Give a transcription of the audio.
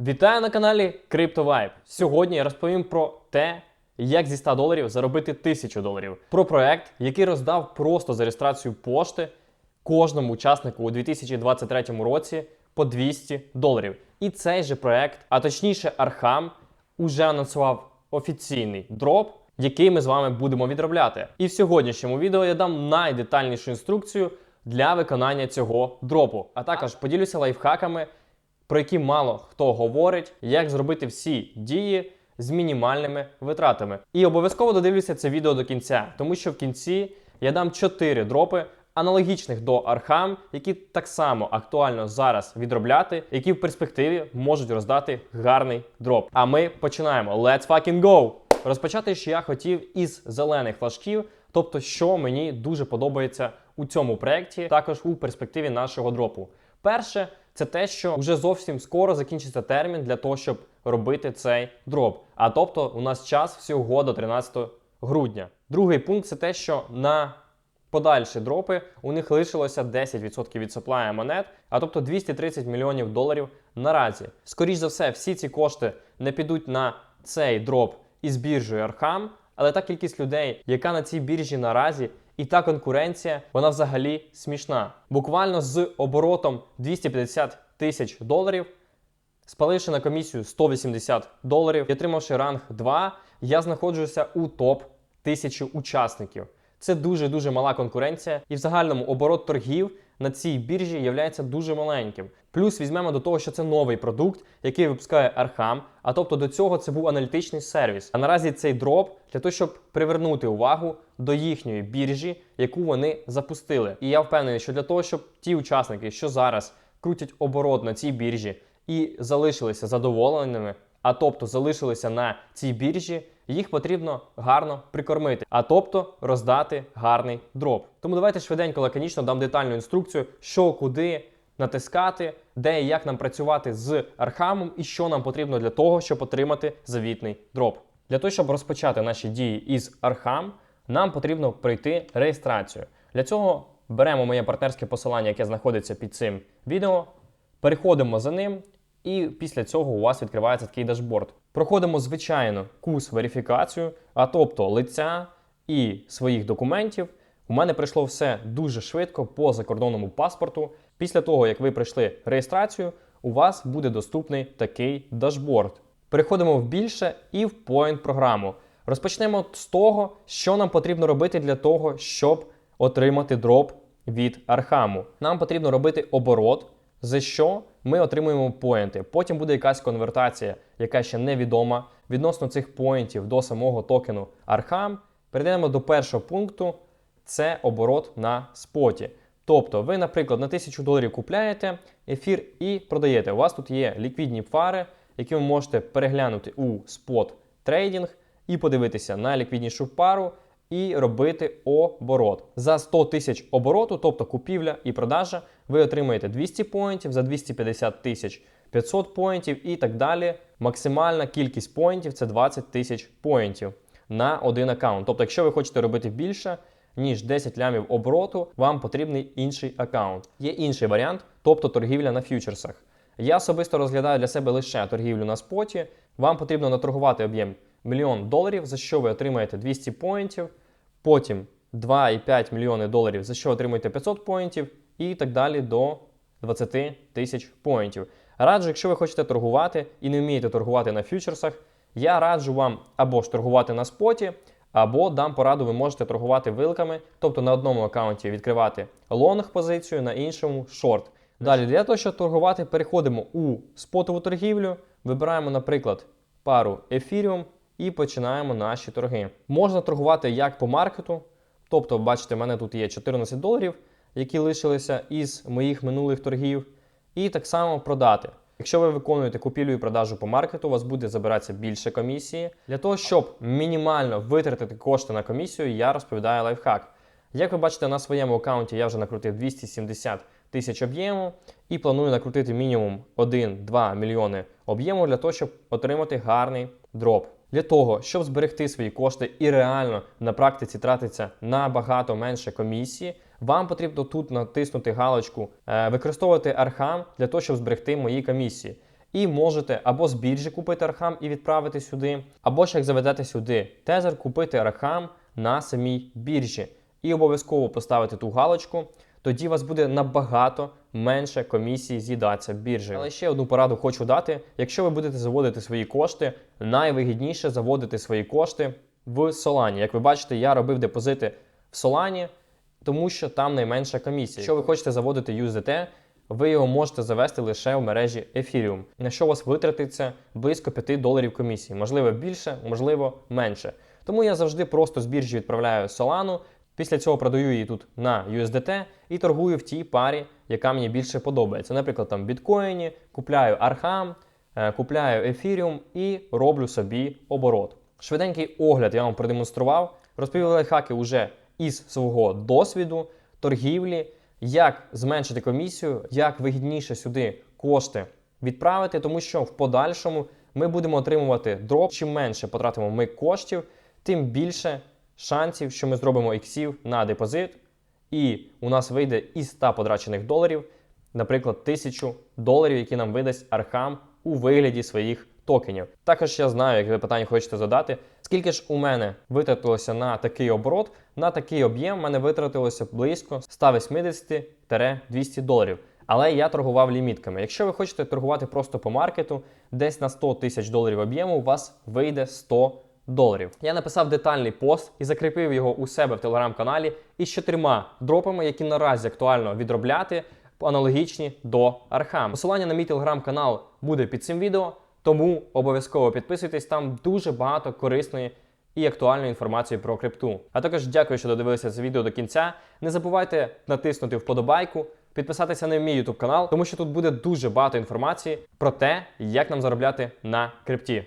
Вітаю на каналі CryptoVibe. Сьогодні я розповім про те, як зі 100 доларів заробити 1000 доларів. Про проект, який роздав просто за реєстрацію пошти кожному учаснику у 2023 році по 200 доларів. І цей же проект, а точніше Архам, уже анонсував офіційний дроп, який ми з вами будемо відробляти. І в сьогоднішньому відео я дам найдетальнішу інструкцію для виконання цього дропу, а також поділюся лайфхаками, про які мало хто говорить, як зробити всі дії з мінімальними витратами. І обов'язково додивлюся це відео до кінця, тому що в кінці я дам 4 дропи. Аналогічних до Архам, які так само актуально зараз відробляти, які в перспективі можуть роздати гарний дроп. А ми починаємо. Let's fucking go! Розпочати ж я хотів із зелених флажків, тобто, що мені дуже подобається у цьому проєкті, також у перспективі нашого дропу. Перше, це те, що вже зовсім скоро закінчиться термін для того, щоб робити цей дроп. А тобто, у нас час всього до 13 грудня. Другий пункт це те, що на подальші дропи у них лишилося 10% від supply монет, а тобто 230 мільйонів доларів наразі. Скоріше за все, всі ці кошти не підуть на цей дроп із біржею Архам, але та кількість людей, яка на цій біржі наразі, і та конкуренція, вона взагалі смішна. Буквально з оборотом 250 тисяч доларів. Спаливши на комісію 180 доларів і отримавши ранг 2, я знаходжуся у топ 1000 учасників. Це дуже дуже мала конкуренція, і в загальному оборот торгів на цій біржі є дуже маленьким. Плюс візьмемо до того, що це новий продукт, який випускає Архам. А тобто до цього це був аналітичний сервіс. А наразі цей дроп для того, щоб привернути увагу до їхньої біржі, яку вони запустили. І я впевнений, що для того, щоб ті учасники, що зараз крутять оборот на цій біржі і залишилися задоволеними, а тобто залишилися на цій біржі, їх потрібно гарно прикормити, а тобто роздати гарний дроп. Тому давайте швиденько, лаконічно дам детальну інструкцію, що куди натискати, де і як нам працювати з архамом, і що нам потрібно для того, щоб отримати завітний дроп. Для того, щоб розпочати наші дії із архам, нам потрібно пройти реєстрацію. Для цього беремо моє партнерське посилання, яке знаходиться під цим відео, переходимо за ним. І після цього у вас відкривається такий дашборд. Проходимо звичайно курс верифікацію, а тобто лиця і своїх документів. У мене пройшло все дуже швидко по закордонному паспорту. Після того, як ви пройшли реєстрацію, у вас буде доступний такий дашборд. Переходимо в більше і в Point програму. Розпочнемо з того, що нам потрібно робити для того, щоб отримати дроп від Архаму. Нам потрібно робити оборот, за що ми отримуємо поінти. Потім буде якась конвертація, яка ще невідома відносно цих поінтів до самого токену Архам. Перейдемо до першого пункту: це оборот на споті. Тобто, ви, наприклад, на 1000 доларів купляєте ефір і продаєте. У вас тут є ліквідні фари, які ви можете переглянути у спот трейдинг і подивитися на ліквіднішу пару і робити оборот. За 100 тисяч обороту, тобто купівля і продажа, ви отримаєте 200 поінтів, за 250 тисяч 500 поінтів і так далі. Максимальна кількість поінтів це 20 тисяч поінтів на один аккаунт. Тобто, якщо ви хочете робити більше, ніж 10 лямів обороту, вам потрібний інший аккаунт. Є інший варіант, тобто торгівля на фьючерсах. Я особисто розглядаю для себе лише торгівлю на споті. Вам потрібно наторгувати об'єм мільйон доларів, за що ви отримаєте 200 поінтів, потім 2,5 мільйони доларів, за що отримуєте 500 поінтів, і так далі до 20 тисяч поінтів. Раджу, якщо ви хочете торгувати і не вмієте торгувати на фьючерсах, я раджу вам або ж торгувати на споті, або дам пораду, ви можете торгувати вилками, тобто на одному аккаунті відкривати лонг позицію, на іншому шорт. Далі, для того, щоб торгувати, переходимо у спотову торгівлю, вибираємо, наприклад, пару Ethereum і починаємо наші торги. Можна торгувати як по маркету, тобто, бачите, в мене тут є 14 доларів, які лишилися із моїх минулих торгів, і так само продати. Якщо ви виконуєте купівлю і продажу по маркету, у вас буде забиратися більше комісії. Для того, щоб мінімально витратити кошти на комісію, я розповідаю лайфхак. Як ви бачите, на своєму аккаунті я вже накрутив 270 тисяч об'єму і планую накрутити мінімум 1-2 мільйони об'єму для того, щоб отримати гарний дроп. Для того, щоб зберегти свої кошти і реально на практиці тратиться набагато менше комісії, вам потрібно тут натиснути галочку е, використовувати архам для того, щоб зберегти мої комісії. І можете або з біржі купити архам і відправити сюди, або ж як заведете сюди тезер, купити архам на самій біржі. І обов'язково поставити ту галочку. Тоді у вас буде набагато менше комісії з'їдатися біржею. Але ще одну пораду хочу дати: якщо ви будете заводити свої кошти, найвигідніше заводити свої кошти в Solana. Як ви бачите, я робив депозити в Solana, тому що там найменша комісія. Якщо ви хочете заводити USDT, ви його можете завести лише в мережі Ethereum, на що у вас витратиться близько 5 доларів комісії, можливо більше, можливо менше. Тому я завжди просто з біржі відправляю Solana, Після цього продаю її тут на USDT і торгую в тій парі, яка мені більше подобається. Наприклад, там біткоїні, купляю Arkham, е, купляю Ethereum і роблю собі оборот. Швиденький огляд я вам продемонстрував, розповів лайфхаки уже із свого досвіду, торгівлі, як зменшити комісію, як вигідніше сюди кошти відправити, тому що в подальшому ми будемо отримувати дроп. Чим менше потратимо ми коштів, тим більше шансів, що ми зробимо іксів на депозит, і у нас вийде із 100 потрачених доларів, наприклад, 1000 доларів, які нам видасть Архам у вигляді своїх токенів. Також я знаю, як ви питання хочете задати, скільки ж у мене витратилося на такий оборот, на такий об'єм в мене витратилося близько 180-200 доларів. Але я торгував лімітками. Якщо ви хочете торгувати просто по маркету, десь на 100 тисяч доларів об'єму у вас вийде 100 доларів. Я написав детальний пост і закріпив його у себе в телеграм-каналі із чотирма дропами, які наразі актуально відробляти, аналогічні до Архам. Посилання на мій телеграм-канал буде під цим відео, тому обов'язково підписуйтесь, там дуже багато корисної і актуальної інформації про крипту. А також дякую, що додивилися це відео до кінця. Не забувайте натиснути вподобайку, підписатися на мій YouTube канал, тому що тут буде дуже багато інформації про те, як нам заробляти на крипті.